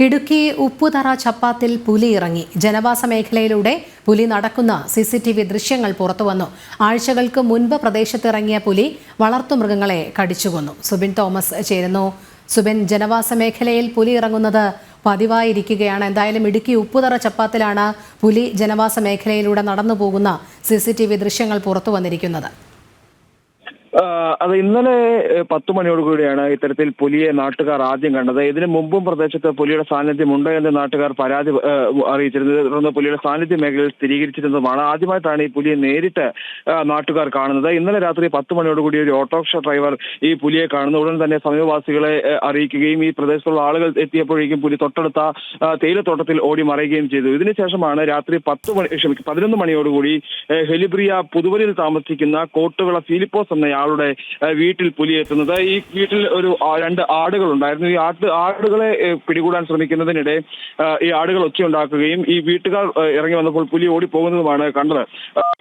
ഇടുക്കി ഉപ്പുതറ ചപ്പാത്തിൽ പുലി ഇറങ്ങി. ജനവാസ മേഖലയിലൂടെ പുലി നടക്കുന്ന സി സി ടി വി ദൃശ്യങ്ങൾ പുറത്തുവന്നു. ആഴ്ചകൾക്ക് മുൻപ് പ്രദേശത്തിറങ്ങിയ പുലി വളർത്തുമൃഗങ്ങളെ കടിച്ചുകൊന്നു. സുബിൻ തോമസ് ചേരുന്നു. സുബിൻ ജനവാസ മേഖലയിൽ പുലി ഇറങ്ങുന്നത് പതിവായിരിക്കുകയാണ്. എന്തായാലും ഇടുക്കി ഉപ്പുതറ ചപ്പാത്തിലാണ് പുലി ജനവാസ മേഖലയിലൂടെ നടന്നു പോകുന്ന സി സി ടി വി ദൃശ്യങ്ങൾ പുറത്തു വന്നിരിക്കുന്നത് ആ, അത് ഇന്നലെ പത്തു മണിയോടുകൂടിയാണ് ഇത്തരത്തിൽ പുലിയെ നാട്ടുകാർ ആദ്യം കണ്ടത്. ഇതിനു മുമ്പും പ്രദേശത്ത് പുലിയുടെ സാന്നിധ്യം ഉണ്ട് എന്ന് നാട്ടുകാർ പരാതി അറിയിച്ചിരുന്നത്. തുടർന്ന് പുലിയുടെ സാന്നിധ്യ മേഖലയിൽ സ്ഥിരീകരിച്ചിരുന്നതുമാണ്. ആദ്യമായിട്ടാണ് ഈ പുലിയെ നേരിട്ട് നാട്ടുകാർ കാണുന്നത്. ഇന്നലെ രാത്രി പത്ത് മണിയോടുകൂടി ഒരു ഓട്ടോറിക്ഷ ഡ്രൈവർ ഈ പുലിയെ കാണുന്നു. ഉടൻ തന്നെ സമീപവാസികളെ അറിയിക്കുകയും ഈ പ്രദേശത്തുള്ള ആളുകൾ എത്തിയപ്പോഴേക്കും പുലി തൊട്ടടുത്ത തേയിലത്തോട്ടത്തിൽ ഓടി മറയുകയും ചെയ്തു. ഇതിനുശേഷമാണ് രാത്രി പത്ത് മണി ക്ഷമിക്കും പതിനൊന്ന് മണിയോടുകൂടി ഹെലിബ്രിയ പുതുവലിൽ താമസിക്കുന്ന കോട്ടുവിള ഫിലിപ്പോസ് എന്നയാളുടെ ഏഹ്, വീട്ടിൽ പുലിയെത്തുന്നത്. ഈ വീട്ടിൽ ഒരു രണ്ട് ആടുകൾ ഉണ്ടായിരുന്നു ഈ ആട്ട് ആടുകളെ പിടികൂടാൻ ശ്രമിക്കുന്നതിനിടെ ഈ ആടുകൾ ഒച്ചയുണ്ടാക്കുകയും ഈ വീട്ടുകാർ ഇറങ്ങി വന്നപ്പോൾ പുലി ഓടിപ്പോകുന്നതുമാണ് കണ്ടത്.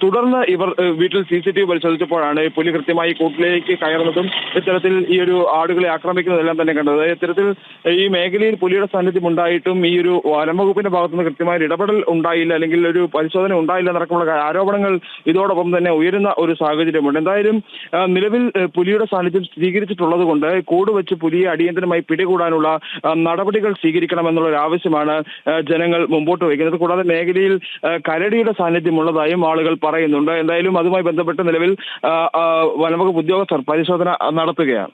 തുടർന്ന് ഇവർ വീട്ടിൽ സി സി ടി വി പരിശോധിച്ചപ്പോഴാണ് പുലി കൃത്യമായി കൂട്ടിലേക്ക് കയറുന്നതും ഇത്തരത്തിൽ ഈ ഒരു ആടുകളെ ആക്രമിക്കുന്നതെല്ലാം തന്നെ കണ്ടത്. ഇത്തരത്തിൽ ഈ മേഖലയിൽ പുലിയുടെ സാന്നിധ്യം ഉണ്ടായിട്ടും ഈ ഒരു വനംവകുപ്പിന്റെ ഭാഗത്തുനിന്ന് കൃത്യമായ ഇടപെടൽ ഉണ്ടായില്ല അല്ലെങ്കിൽ ഒരു പരിശോധന ഉണ്ടായില്ല എന്നടക്കമുള്ള ആരോപണങ്ങൾ ഇതോടൊപ്പം തന്നെ ഉയരുന്ന ഒരു സാഹചര്യമുണ്ട്. എന്തായാലും നിലവിൽ പുലിയുടെ സാന്നിധ്യം സ്ഥിരീകരിച്ചിട്ടുള്ളത് കൊണ്ട് കൂട് വെച്ച് പുലിയെ അടിയന്തരമായി പിടികൂടാനുള്ള നടപടികൾ സ്വീകരിക്കണമെന്നുള്ള ഒരു ആവശ്യമാണ് ജനങ്ങൾ മുമ്പോട്ട് വയ്ക്കുന്നത്. കൂടാതെ മേഖലയിൽ കരടിയുടെ കരടിയുടെ സാന്നിധ്യമുള്ളതായും ആളുകൾ പറയുന്നുണ്ട്. എന്തായാലും അതുമായി ബന്ധപ്പെട്ട് നിലവിൽ വനംവകുപ്പ് ഉദ്യോഗസ്ഥർ പരിശോധന നടത്തുകയാണ്.